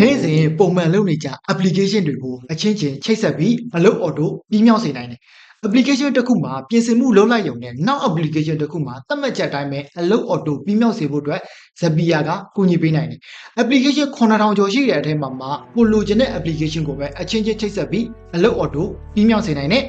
နေ့စဉ်ပုံမှန်လုပ်နေကြ application တွေကိုအချင်းချင်းချိတ်ဆက်ပြီးအလုပ် auto ပြီးမြောက်စေနိုင်တယ် application တစ်ခုမှာပြင်ဆင်မှုလုပ်လိုက်ရုံနဲ့နောက် application တစ်ခုမှာသတ်မှတ်ချက်အတိုင်းပဲအလုပ် auto ပြီးမြောက်စေဖို့အတွက် Zapier ကကူညီပေးနိုင်တယ် application 9000ကျော်ရှိတဲ့အထက်မှာမှာကိုလိုချင်တဲ့ application ကိုပဲအချင်းချင်းချိတ်ဆက်ပြီးအလုပ် auto ပြီးမြောက်စေနိုင်တယ်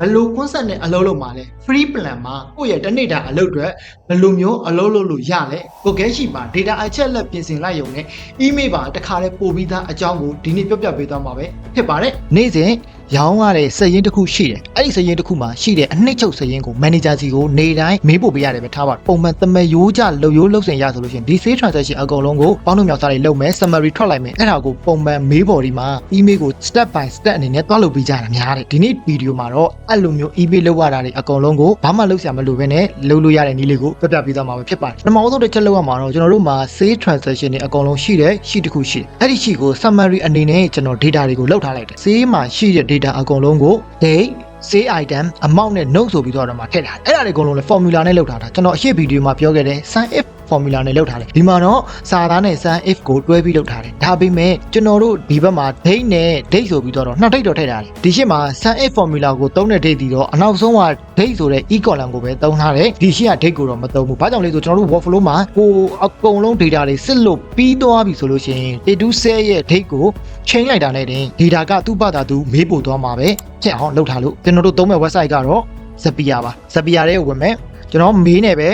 ဘယ်လို concept နဲ့အလုပ်လုပ်မှာလဲ free plan မှာကိုယ့်ရဲ့တစ်နေ့တာအလုပ်တွေဘယ်လိုမျိုးအလုပ်လုပ်လို့ရလဲကိုကဲရှိမှာ data အချက်လက်ပြင်ဆင်လိုက်ရုံနဲ့ email ပါတခါလဲပို့ပြီးသားအကြောင်းကိုဒီနေ့ပြောပြပေးသွားမှာပဲဖြစ်ပါတယ်နေ့စဉ် ရောင်းရတဲ့စက်ရင်းတစ်ခုရှိတယ်အဲ့ဒီစက်ရင်းတစ်ခုမှာရှိတဲ့အနှစ်ချုပ်စက်ရင်းကို manager စီကိုနေတိုင်းမေးပို့ပေးရတယ်ပဲထားပါပုံမှန်တမရိုးကြလုံရိုးလုံစင်ရဆိုလို့ရှိရင်ဒီ sales transaction အကုန်လုံးကိုပေါင်းလို့မြောက်စားတွေလုပ်မယ် summary ထွက်လိုက်မယ်အဲ့ဒါကိုပုံမှန်မေးပေါ်ဒီမှာ email ကို step by step အနေနဲ့တွားလုပ်ပေးကြတာများတယ်ဒီနေ့ဗီဒီယိုမှာတော့အဲ့လိုမျိုး email လုပ်ရတာတွေအကုန်လုံးကိုဘာမှလုပ်စရာမလိုဘဲနဲ့လုပ်လို့ရတဲ့နည်းလေးကိုပြပြပေးသွားမှာပဲဖြစ်ပါတယ်ပထမဆုံးတစ်ချက်လုပ်ရမှာတော့ကျွန်တော်တို့မှာ sales transaction တွေအကုန်လုံးရှိတယ်ရှိတစ်ခုရှိတယ်အဲ့ဒီရှိကို summary အနေနဲ့ကျွန်တော် data တွေကိုလောက်ထားလိုက်တယ် sales မှာရှိတဲ့ data အကုန်လုံးကို date say item amount နဲ့ note ဆိုပြီးတော့မှထည့်ထားတယ်အဲ့ဒါတွေအကုန်လုံးလည်း formula နဲ့လောက်ထားတာကျွန်တော်အရှိဗီဒီယိုမှာပြောခဲ့တယ် sum if formula နဲ့လောက်ထားတယ်ဒီမှာတော့စာသားနဲ့ sum if ကိုတွဲပြီးလောက်ထားတယ်ဒါပေမဲ့ကျွန်တော်တို့ဒီဘက်မှာ date နဲ့ date ဆိုပြီးတော့နှစ် date တော့ထည့်ထားတယ်ဒီရှစ်မှာ sum if formula ကိုသုံးတဲ့ date ဒီတော့အနောက်ဆုံးက date ဆိုတဲ့ e column ကိုပဲသုံးထားတယ်ဒီရှစ်က date ကိုတော့မသုံးဘူးဘာကြောင့်လဲဆိုကျွန်တော်တို့ workflow မှာကိုအကုန်လုံး data တွေစစ်လို့ပြီးသွားပြီဆိုလို့ရှိရင် A to C ရဲ့ date ကို change လိုက်တာနဲ့တင် data ကသူ့ဘာသာသူမေးပို့သွားမှာပဲဖြစ်အောင်လုပ်ထားလို့ကျွန်တော်တို့သုံးမဲ့ website ကတော့ Zapier ပါ Zapier ရဲ့ဝင်မဲ့ကျွန်တော်မေးနေပဲ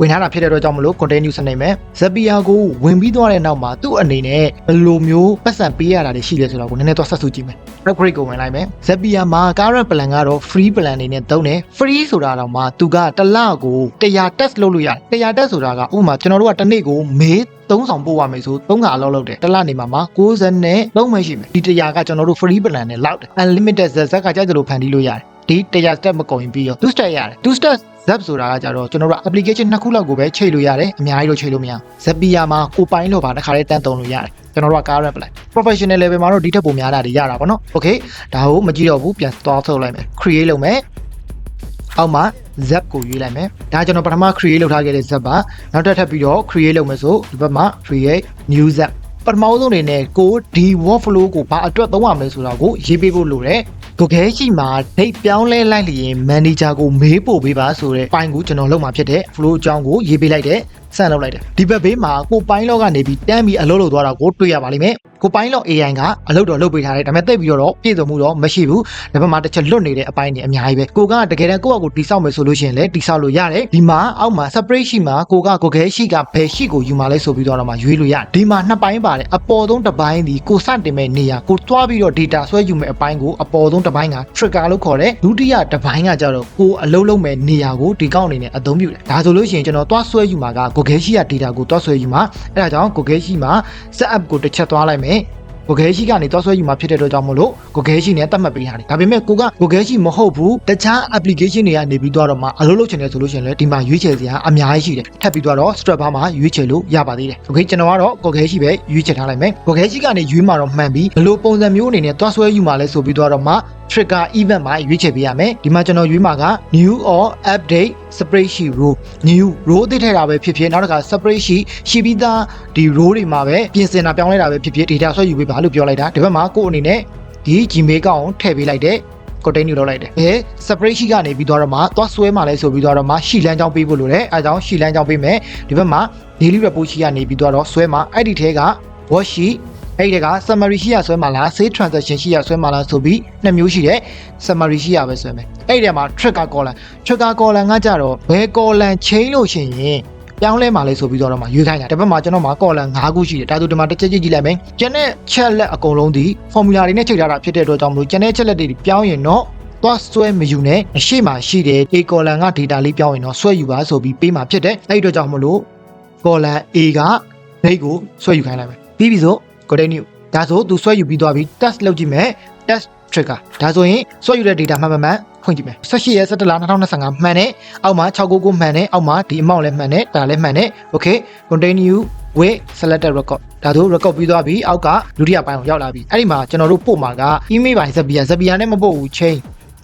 ဝင်ထားတာဖြစ်တဲ့အတွက်ကြောင့်မလို့ continue စနေမယ် Zapier ကိုဝင်ပြီးသွားတဲ့နောက်မှာသူ့အနေနဲ့ဘယ်လိုမျိုးပတ်စံပေးရတာတွေရှိလဲဆိုတော့ကိုနည်းနည်းတော့ဆက်စုကြည့်မယ် upgrade ကိုဝင်လိုက်မယ် Zapier မှာ current plan ကတော့ free plan အနေနဲ့သုံးတယ် free ဆိုတာတော့မှသူကတစ်လကို100 test လုပ်လို့ရတယ်100 test ဆိုတာကဥပမာကျွန်တော်တို့ကတစ်နေ့ကိုမေးသုံးဆောင်ပို့ရမယ်ဆိုသုံးခါလောက်လုပ်တယ်တစ်လနေမှာမှာ60နဲ့3မှရှိမယ်ဒီ100ကကျွန်တော်တို့ free plan နဲ့လောက်တယ် unlimited z ကကြိုက်တယ်လို့ဖန်တီးလို့ရတယ်ဒီ100 step မကုန်ရင်ပြီးရော2 step ရတယ်2 step zap ဆိုတာကကြတော့ကျွန်တော်တို့ application နှစ်ခုလောက်ကိုပဲချိန်လို့ရတယ်အများကြီးတော့ချိန်လို့မရဘူး Zapier မှာကိုပိုင်းလို့ပါတစ်ခါလေးတန်းသုံးလို့ရတယ်ကျွန်တော်တို့က current plan professional level မှာတော့ဒီထက်ပိုများတာတွေရတာပေါ့နော် okay ဒါကိုမကြည့်တော့ဘူးပြန်သွားထုတ်လိုက်မယ် create လုပ်မယ်အောက်မှာ zap ကိုရွေးလိုက်မယ်ဒါကျွန်တော်ပထမ create လုပ်ထားခဲ့တဲ့ zap ပါနောက်တစ်ထပ်ပြီးတော့ create လုပ်မယ်ဆိုဒီဘက်မှာ create new zap ပထမဆုံးအနေနဲ့ကိုဒီ workflow ကိုဘာအတွက်သုံးရမလဲဆိုတာကိုရေးပေးဖို့လိုတယ် ကိုခဲရှိမှာ date ပြောင်းလဲလိုက်လျင် manager ကိုမေးပို့ပေးပါဆိုတဲ့ file ကိုကျွန်တော်လုပ်မှာဖြစ်တဲ့ flow အကြောင်းကိုရေးပေးလိုက်တယ် ဆန့်လုပ်လိုက်တယ်ဒီဘက်ဘေးမှာကိုပိုင်းလော့ကနေပြီးတန်းပြီးအလုပ်လုပ်သွားတာကိုတွေ့ရပါလိမ့်မယ်ကိုပိုင်းလော့ AI ကအလုပ်တော့လုပ်ပေးထားတယ်ဒါပေမဲ့တိတ်ပြီးတော့ပြည့်စုံမှုတော့မရှိဘူးဒါပေမဲ့တစ်ချက်လွတ်နေတဲ့အပိုင်းတွေအများကြီးပဲကိုကတကယ်တမ်းကိုယ့်အကိုတိဆောက်မယ်ဆိုလို့ရှိရင်လည်းတိဆောက်လို့ရတယ်ဒီမှာအောက်မှာ separate ရှိမှာကိုကကိုခဲရှိကဘယ်ရှိကိုယူမှာလဲဆိုပြီးတော့မှရွေးလို့ရတယ်ဒီမှာနှစ်ပိုင်းပါတယ်အပေါ်ဆုံးတစ်ပိုင်းဒီကိုစတင်မဲ့နေရာကိုတွားပြီးတော့ data ဆွဲယူမဲ့အပိုင်းကိုအပေါ်ဆုံးတစ်ပိုင်းက trigger လို့ခေါ်တယ်ဒုတိယတစ်ပိုင်းကကြတော့ကိုအလုပ်လုပ်မဲ့နေရာကိုဒီကောက်အနေနဲ့အသုံးပြုတယ်ဒါဆိုလို့ရှိရင်ကျွန်တော်တွားဆွဲယူမှာကကိုခဲရှိက data ကိုတွားဆွဲယူမှာအဲ့ဒါကြောင့်ကိုခဲရှိမှာ set up ကိုတစ်ချက်သွားလိုက်မယ်ကိုခဲရှိကနေသွားဆွဲယူမှာဖြစ်တဲ့အတွက်ကြောင့်မလို့ကိုခဲရှိနဲ့တတ်မှတ်ပေးထားတယ်ဒါပေမဲ့ကိုကကိုခဲရှိမဟုတ်ဘူးတခြား application တွေကနေပြီးတော့မှအလုပ်လုပ်ချင်တယ်ဆိုလို့ရှိရင်လည်းဒီမှာရွေးချယ်စရာအများကြီးရှိတယ်ထပ်ပြီးတော့ strap bar မှာရွေးချယ်လို့ရပါသေးတယ် okay ကျွန်တော်ကတော့ကိုခဲရှိပဲရွေးချယ်ထားလိုက်မယ်ကိုခဲရှိကနေရွေးမှာတော့မှန်ပြီးဘယ်လိုပုံစံမျိုးအနေနဲ့သွားဆွဲယူမှာလဲဆိုပြီးတော့မှ trigger event မှာရွေးချယ်ပေးရမယ်ဒီမှာကျွန်တော်ရွေးမှာက new or update spreadsheet row new row သိထည့်တာပဲဖြစ်ဖြစ်နောက်တစ်ခါ spreadsheet ရှိပြီးသားဒီ row တွေမှာပဲပြင်ဆင်တာပြောင်းလဲတာပဲဖြစ်ဖြစ် data ဆွဲယူပေးပါလို့ပြောလိုက်တာဒီဘက်မှာကိုယ့်အနေနဲ့ဒီ Gmail ကောင်ထည့်ပေးလိုက်တဲ့ continue လုပ်လိုက်တယ်အဲ spreadsheet ကနေပြီးတော့မှသွားဆွဲမှာလဲဆိုပြီးတော့မှရှီလန်းချောင်းပေးဖို့လိုတယ်အဲဒါကြောင့်ရှီလန်းချောင်းပေးမယ်ဒီဘက်မှာ daily report sheet ကနေပြီးတော့ဆွဲမှာအဲ့ဒီထဲက worksheet အဲ့ဒီက summary ရှိရဆွဲမှာလား save transaction ရှိရဆွဲမှာလားဆိုပြီးနှစ်မျိုးရှိတယ် summary ရှိရပဲဆွဲမယ်အဲ့ဒီထဲမှာ trigger column trigger column ကကြတော့ဘယ် column chain လို့ရှိရင်ပြောင်းလဲမှာလဲဆိုပြီးတော့မှရွေးခိုင်းတာတစ်ပတ်မှာကျွန်တော်မှာ column 5ခုရှိတယ်ဒါဆိုဒီမှာတစ်ချက်ကြည့်ကြည့်လိုက်မယ်ကျန်တဲ့ချက်လက်အကုန်လုံးဒီ formula တွေနဲ့ချိန်ထားတာဖြစ်တဲ့အတွက်ကြောင့်မလို့ကျန်တဲ့ချက်လက်တွေပြောင်းရင်တော့သွားဆွဲမယူနဲ့အရှိမှရှိတယ် A column က data လေးပြောင်းရင်တော့ဆွဲယူပါဆိုပြီးပေးမှာဖြစ်တယ်အဲ့ဒီအတွက်ကြောင့်မလို့ column A က date ကိုဆွဲယူခိုင်းလိုက်မယ်ပြီးပြီဆို continue ဒါဆိုသူဆွဲယူပြီးသွားပြီ test လုပ်ကြည့်မယ် test trigger ဒါဆိုရင်ဆွဲယူတဲ့ data မှန်မှန်မှန်ဖွင့်ကြည့်မယ်18ရက်17လ2025မှန်တယ်အောက်မှာ699မှန်တယ်အောက်မှာဒီ amount လည်းမှန်တယ်ဒါလည်းမှန်တယ် okay continue with selected record ဒါဆို record ပြီးသွားပြီအောက်ကဒုတိယပိုင်းကိုရောက်လာပြီအဲ့ဒီမှာကျွန်တော်တို့ပို့မှာက email ပိုင်း Zapier Zapier နဲ့မပို့ဘူး chain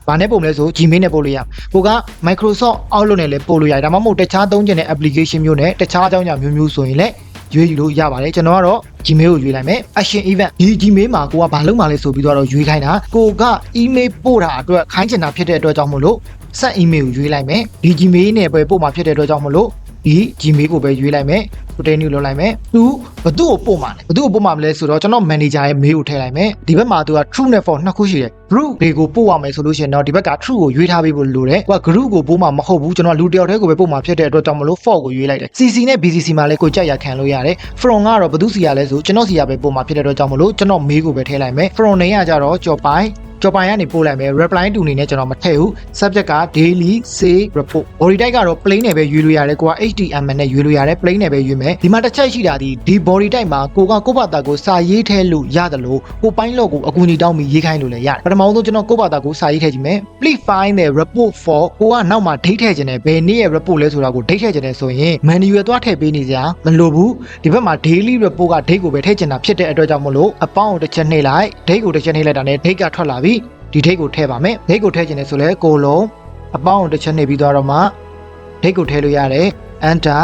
ဘာနဲ့ပုံလဲဆို Gmail နဲ့ပို့လို့ရကိုက Microsoft Outlook နဲ့လည်းပို့လို့ရတယ်ဒါမှမဟုတ်တခြားသုံးကျင်တဲ့ application မျိုးနဲ့တခြားအကြောင်းအရာမျိုးမျိုးဆိုရင်လည်း ရွေးယူလို့ရပါတယ်ကျွန်တော်ကတော့ Gmail ကိုရွေးလိုက်မယ် action event ဒီ Gmail မှာကိုကဘာလုပ်မှလဲဆိုပြီးတော့ရွေးခိုင်းတာကိုက email ပို့တာအတွက်ခိုင်းချင်တာဖြစ်တဲ့အတွက်ကြောင့်မို့လို့ set email ကိုရွေးလိုက်မယ်ဒီ Gmail နဲ့ပဲပို့မှာဖြစ်တဲ့အတွက်ကြောင့်မို့လို့ ဒီ Gmail ကိုပဲရွေးလိုက်မယ် continue လုပ်လိုက်မယ်သူဘသူ့ကိုပို့မှာလဲဘသူ့ကိုပို့မှာမလဲဆိုတော့ကျွန်တော် manager ရဲ့ mail ကိုထည့်လိုက်မယ်ဒီဘက်မှာသူက true နဲ့ false နှစ်ခုရှိတယ် group တွေကိုပို့ရမယ်ဆိုလို့ရှိရင်တော့ဒီဘက်က true ကိုရွေးထားပေးဖို့လိုတယ်ကိုက group ကိုပို့မှာမဟုတ်ဘူးကျွန်တော်လူတစ်ယောက်တည်းကိုပဲပို့မှာဖြစ်တဲ့အတွက်ကြောင့်မလို့ false ကိုရွေးလိုက်တယ် CC နဲ့ BCC မှာလည်းကိုကြက်ရခံလို့ရတယ် from ကတော့ဘသူစီရလဲဆိုကျွန်တော်စီရပဲပို့မှာဖြစ်တဲ့အတွက်ကြောင့်မလို့ကျွန်တော် mail ကိုပဲထည့်လိုက်မယ် from နေရကြတော့ကြော်ပိုင်း ကြော်ပိုင်ကနေပို့လိုက်မယ် reply to အနေနဲ့ကျွန်တော်မထည့်ဘူး subject က daily say report body type ကတော့ plain နဲ့ပဲရွေးလို့ရတယ်ကိုက HTML နဲ့ရွေးလို့ရတယ် plain နဲ့ပဲရွေးမယ်ဒီမှာတစ်ချက်ရှိတာဒီဒီ body type မှာကိုကကိုယ့်ဘာသာကိုစာရေးထဲလို့ရတယ်လို့ကိုပိုင်းလော့ကိုအကူအညီတောင်းပြီးရေးခိုင်းလို့လည်းရတယ်ပထမဆုံးကျွန်တော်ကိုယ့်ဘာသာကိုစာရေးထဲကြည့်မယ် please find the report for ကိုကနောက်မှာ date ထည့်ခြင်းနဲ့ဘယ်နေ့ရဲ့ report လဲဆိုတာကို date ထည့်ခြင်းနဲ့ဆိုရင် manual သွားထည့်ပေးနေစရာမလိုဘူးဒီဘက်မှာ daily report က date ကိုပဲထည့်ခြင်းတာဖြစ်တဲ့အတွက်ကြောင့်မလို့အပေါင်းကိုတစ်ချက်နှိပ်လိုက် date ကိုတစ်ချက်နှိပ်လိုက်တာနဲ့ date ကထွက်လာပြီ ဒီ date ကိုထည့်ပါမယ် date ကိုထည့်ခြင်းနဲ့ဆိုလဲကိုလုံးအပေါင်းကိုတစ်ချက်နှိပ်ပြီးသွားတော့မှ date ကိုထည့်လို့ရတယ် enter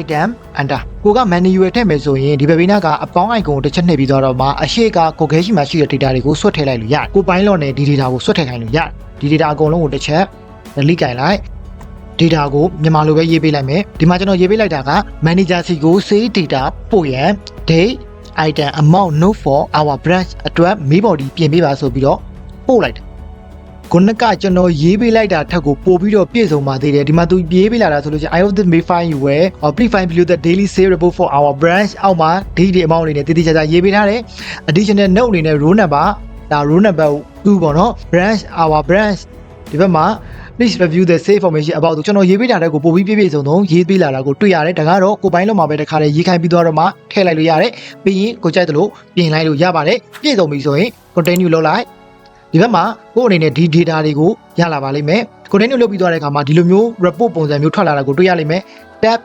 item enter ကိုက manual ထည့်မယ်ဆိုရင်ဒီဘက်ဘေးနားကအပေါင်း icon ကိုတစ်ချက်နှိပ်ပြီးသွားတော့မှအရှိကကိုခဲရှိမှရှိတဲ့ data တွေကိုဆွတ်ထည့်လိုက်လို့ရတယ်ကိုပိုင်းလော့နဲ့ဒီ data ကိုဆွတ်ထည့်ခိုင်းလို့ရတယ်ဒီ data အကုန်လုံးကိုတစ်ချက် delete ကြိုင်လိုက် data ကိုမြန်မာလိုပဲရေးပေးလိုက်မယ်ဒီမှာကျွန်တော်ရေးပေးလိုက်တာက manager စီကို save data ပို့ရန် date item amount no for our branch အတွက် mail body ပြင်ပေးပါဆိုပြီးတော့ ပို့လိုက်တယ်ခုနကကျွန်တော်ရေးပေးလိုက်တာထက်ကိုပို့ပြီးတော့ပြည့်စုံပါသေးတယ်ဒီမှာသူရေးပေးလာတာဆိုလို့ချင်း I hope this may find you well or please find below the daily sale report for our branch အောက်မှာ date amount လေးနဲ့တည်တည်ချာချာရေးပေးထားတယ် additional note အနေနဲ့ row number ဒါ row number 2ပေါ့နော် branch our branch ဒီဘက်မှာ please review the save information about ကျွန်တော်ရေးပေးတာတဲ့ကိုပို့ပြီးပြည့်ပြည့်စုံစုံရေးပေးလာတာကိုတွေ့ရတယ်ဒါကတော့ကိုပိုင်းလုံးမှာပဲတစ်ခါတည်းရေးခိုင်းပြီးတော့မှထည့်လိုက်လို့ရတယ်ပြီးရင်ကိုကြိုက်တယ်လို့ပြင်လိုက်လို့ရပါတယ်ပြည့်စုံပြီဆိုရင် continue လုပ်လိုက် ဒီဘက်မှာကို့အနေနဲ့ဒီ data တွေကိုရလာပါလိမ့်မယ် continue လုပ်ပြီးသွားတဲ့အခါမှာဒီလိုမျိုး report ပုံစံမျိုးထွက်လာတာကိုတွေ့ရလိမ့်မယ် tab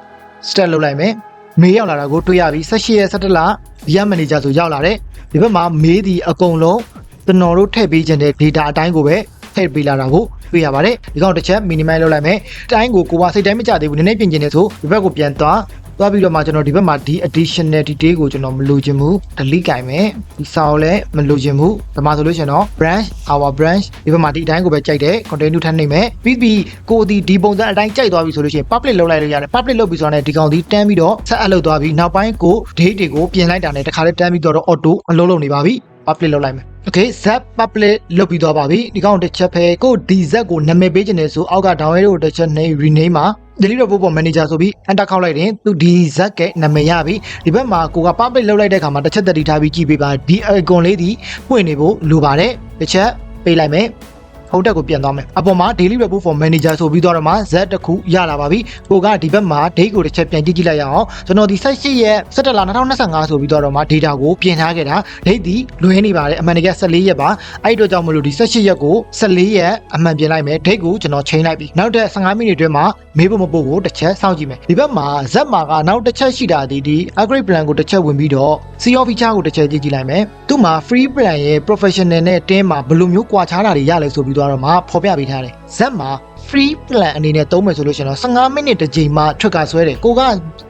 start လုပ်လိုက်မယ်မေးရောက်လာတာကိုတွေ့ရပြီ18ရက်17လ VM manager ဆိုရောက်လာတယ်ဒီဘက်မှာမေးဒီအကုန်လုံးကျွန်တော်တို့ထည့်ပေးခြင်းတဲ့ data အတိုင်းကိုပဲထည့်ပေးလာတာကိုတွေ့ရပါတယ်ဒီကောင်တစ်ချက် minimize လုပ်လိုက်မယ်တိုင်းကိုကိုကစိတ်တိုင်းမကြသေးဘူးနည်းနည်းပြင်ကျင်နေဆိုဒီဘက်ကိုပြန်သွား သွားပြီးတော့မှကျွန်တော်ဒီဘက်မှာဒီ additional detail ကိုကျွန်တော်မလိုချင်ဘူး delete ကြိုင်မယ်ဒီစာကိုလည်းမလိုချင်ဘူးဒါမှဆိုလို့ရှိရင်တော့ branch our branch ဒီဘက်မှာဒီအတိုင်းကိုပဲကြိုက်တယ် continue ထပ်နှိပ်မယ်ပြီးပြီးကိုဒီဒီပုံစံအတိုင်းကြိုက်သွားပြီဆိုလို့ရှိရင် public လုပ်လိုက်လို့ရတယ် public လုပ်ပြီးဆိုတော့ဒီကောင်ဒီတန်းပြီးတော့ဆက်အပ်လုပ်သွားပြီးနောက်ပိုင်းကို date တွေကိုပြင်လိုက်တာနဲ့တခါလေးတန်းပြီးတော့ auto အလုပ်လုပ်နေပါပြီ public လုပ်လိုက်မယ် okay z public လုပ်ပြီးသွားပါပြီဒီကောင်တစ်ချက်ပဲကိုဒီ z ကိုနာမည်ပေးခြင်းနဲ့ဆိုအောက်က download ကိုတစ်ချက်နှိပ် rename မှာ delete report ပေါ် manager ဆိုပြီး enter ခောက်လိုက်ရင်သူဒီ z ကနာမည်ရပြီဒီဘက်မှာကိုက public လုပ်လိုက်တဲ့ခါမှာတစ်ချက်တတိထားပြီးကြည့်ပေးပါဒီ icon လေးဒီပွင့်နေဖို့လိုပါတယ်တစ်ချက်ပေးလိုက်မယ်ဟုတ်တက်ကိုပြန်သွားမယ်အပေါ်မှာ daily report for manager ဆိုပြီးတော့မှ z တစ်ခုရလာပါပြီကိုကဒီဘက်မှာ date ကိုတစ်ချက်ပြန်ကြည့်ကြည့်လိုက်ရအောင်ကျွန်တော်ဒီ18ရက်17လ2025ဆိုပြီးတော့မှ data ကိုပြင်ထားခဲ့တာ date ဒီလွဲနေပါတယ်အမှန်တကယ်14ရက်ပါအဲ့ဒီတော့ကြောင့်မလို့ဒီ18ရက်ကို14ရက်အမှန်ပြင်လိုက်မယ် date ကိုကျွန်တော်ချိန်လိုက်ပြီနောက်တဲ့15မိနစ်အတွင်းမှာ မေးဖို့မပို့ကိုတစ်ချက်စောင့်ကြည့်မယ်ဒီဘက်မှာ z မှာကနောက်တစ်ချက်ရှိတာဒီဒီ upgrade plan ကိုတစ်ချက်ဝင်ပြီးတော့ CEO feature ကိုတစ်ချက်ကြည့်ကြည့်လိုက်မယ်သူ့မှာ free plan ရဲ့ professional နဲ့တင်းမှာဘယ်လိုမျိုးကွာခြားတာတွေရလဲဆိုပြီးတော့မှဖော်ပြပေးထားတယ် Z မှာ free plan အနေနဲ့သုံးမယ်ဆိုလို့ရှိရင်တော့15မိနစ်တစ်ချိန်မှ trigger ဆွဲတယ်ကိုက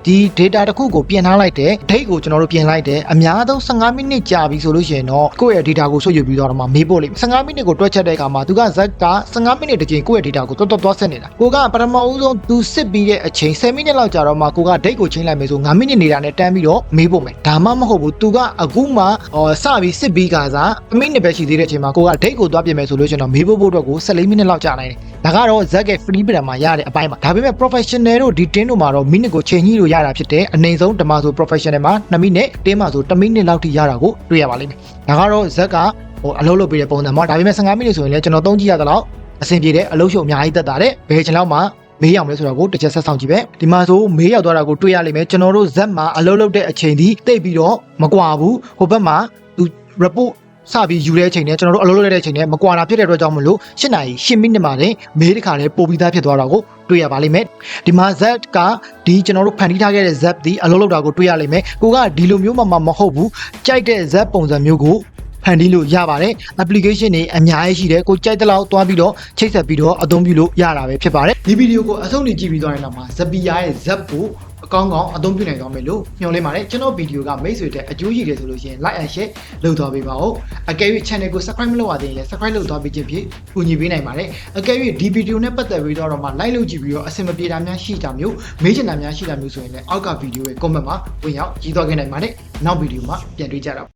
ဒီ data တစ်ခုကိုပြင်ထားလိုက်တယ် date ကိုကျွန်တော်တို့ပြင်လိုက်တယ်အများဆုံး15မိနစ်ကြာပြီဆိုလို့ရှိရင်တော့ကိုယ့်ရဲ့ data ကိုဆွတ်ယူပြီးတော့မှမေးဖို့လိမ့်15မိနစ်ကိုတွက်ချက်တဲ့အခါမှာသူက Z က15မိနစ်တစ်ချိန်ကိုယ့်ရဲ့ data ကိုတော်တော်သွားဆက်နေတာကိုကပထမဦးဆုံးသူစစ်ပြီးတဲ့အချိန်10မိနစ်လောက်ကြာတော့မှကိုက date ကိုချိန်လိုက်မယ်ဆို9မိနစ်နေတာနဲ့တန်းပြီးတော့မေးဖို့မယ်ဒါမှမဟုတ်ဘူးသူကအခုမှဟောစပြီးစစ်ပြီးကစားမိနစ်ပဲရှိသေးတဲ့အချိန်မှာကိုက date ကိုသွားပြင်မယ်ဆိုလို့ရှိရင်တော့မေးဖို့ဖို့အတွက်ကို14မိနစ်လောက်ကြာနိုင်တယ်ဒါကတော့ Z ရဲ့ free plan မှာရတဲ့အပိုင်းပါဒါပေမဲ့ professional တို့ဒီ tin တို့မှာတော့မိနစ်ကိုချိန်ညှိလို့ရတာဖြစ်တယ်အနေဆုံးဓမ္မဆို professional မှာ2မိနစ် tin မှာဆို1မိနစ်လောက်ထိရတာကိုတွေ့ရပါလိမ့်မယ်ဒါကတော့ Z ကဟိုအလုပ်လုပ်ပေးတဲ့ပုံစံပေါ့ဒါပေမဲ့15မိနစ်ဆိုရင်လည်းကျွန်တော်သုံးကြည့်ရသလောက်အဆင်ပြေတဲ့အလုပ်ရှုပ်အများကြီးတက်တာတဲ့ဘယ်ချိန်လောက်မှမေးရောက်လဲဆိုတော့ကိုတစ်ချက်ဆက်ဆောင်ကြည့်ပဲဒီမှာဆိုမေးရောက်သွားတာကိုတွေ့ရလိမ့်မယ်ကျွန်တော်တို့ဇက်မှာအလုပ်လုပ်တဲ့အချိန်ဒီတိတ်ပြီးတော့မကွာဘူးဟိုဘက်မှာသူ report စပြီးယူတဲ့အချိန်နဲ့ကျွန်တော်တို့အလုပ်လုပ်တဲ့အချိန်နဲ့မကွာတာဖြစ်တဲ့အတွက်ကြောင့်မလို့၈နာရီ၈မိနစ်မှတင်မေးတစ်ခါလေးပို့ပြီးသားဖြစ်သွားတာကိုတွေ့ရပါလိမ့်မယ်ဒီမှာ Z ကဒီကျွန်တော်တို့ဖန်တီးထားခဲ့တဲ့ Z ဒီအလုပ်လုပ်တာကိုတွေ့ရလိမ့်မယ်ကိုကဒီလိုမျိုးမှမဟုတ်ဘူးကြိုက်တဲ့ Z ပုံစံမျိုးကိုဖ န်တီးလို့ရပါတယ် application တွေအများကြီးရှိတယ်ကိုကြိုက်တဲ့လောက်သွားပြီးတော့ချိတ်ဆက်ပြီးတော့အသုံးပြုလို့ရတာပဲဖြစ်ပါတယ်ဒီဗီဒီယိုကိုအဆုံးထိကြည့်ပြီးသွားတဲ့နောက်မှာ Zapier ရဲ့ Zap ကိုအကောင်းကောင်းအသုံးပြုနိုင်သွားမယ်လို့ညွှန်လင်းပါတယ်ကျွန်တော်ဗီဒီယိုကမိတ်ဆွေတဲ့အကျိုးရှိတယ်ဆိုလို့ရှိရင် like and share လုပ်သွားပေးပါဦးအကယ်၍ channel ကို subscribe မလုပ်ရသေးရင်လည်း subscribe လုပ်သွားပေးခြင်းဖြင့်ကူညီပေးနိုင်ပါတယ်အကယ်၍ဒီဗီဒီယိုနဲ့ပတ်သက်ပြီးတော့မှ like လုပ်ကြည့်ပြီးတော့အဆင်မပြေတာများရှိတာမျိုးမေးချင်တာများရှိတာမျိုးဆိုရင်လည်းအောက်ကဗီဒီယိုရဲ့ comment မှာဝင်ရောက်ကြည့်သွားခဲ့နိုင်ပါတယ်နောက်ဗီဒီယိုမှာပြန်တွေ့ကြတာ